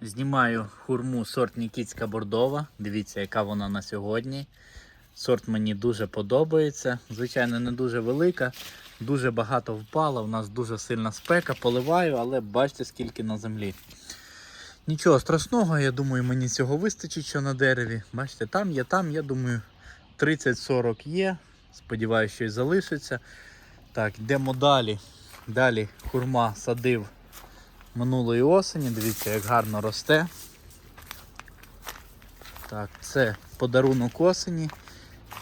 Знімаю хурму сорт Нікітська Бордова. Дивіться, яка вона на сьогодні. Сорт мені дуже подобається. Звичайно, не дуже велика, дуже багато впало. У нас дуже сильна спека, поливаю, але бачите, скільки на землі. Нічого страшного, я думаю, мені цього вистачить, що на дереві. Бачите, там є, там, я думаю, 30-40 є. Сподіваюся, що і залишиться. Так, йдемо далі. Далі хурма садив минулої осені. Дивіться, як гарно росте. Так, це подарунок осені.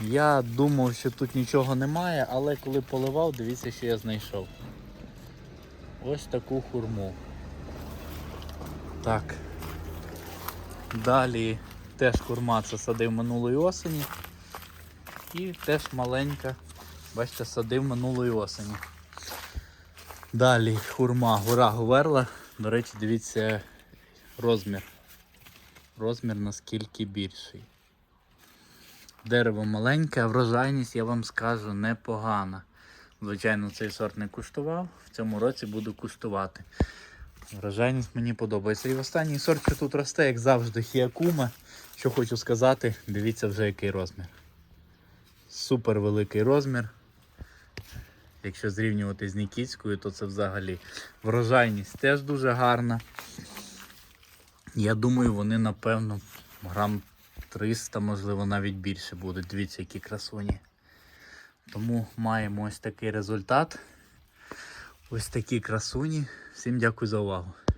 Я думав, що тут нічого немає, але коли поливав, дивіться, що я знайшов. Ось таку хурму. Так. Далі теж хурма це садив минулої осені. І теж маленька, бачите, садив минулої осені. Далі хурма гора Говерла. До речі, дивіться розмір. Розмір наскільки більший. Дерево маленьке, а врожайність, я вам скажу, непогана. Звичайно, цей сорт не куштував, в цьому році буду куштувати. Врожайність мені подобається. І останній сорт, що тут росте, як завжди, хіакума. Що хочу сказати, дивіться вже який розмір. Супер великий розмір. Якщо зрівнювати з Нікітською, то це взагалі врожайність теж дуже гарна. Я думаю, вони, напевно, грам 300, можливо, навіть більше будуть. Дивіться, які красуні. Тому маємо ось такий результат. Ось такі красуні. Всім дякую за увагу.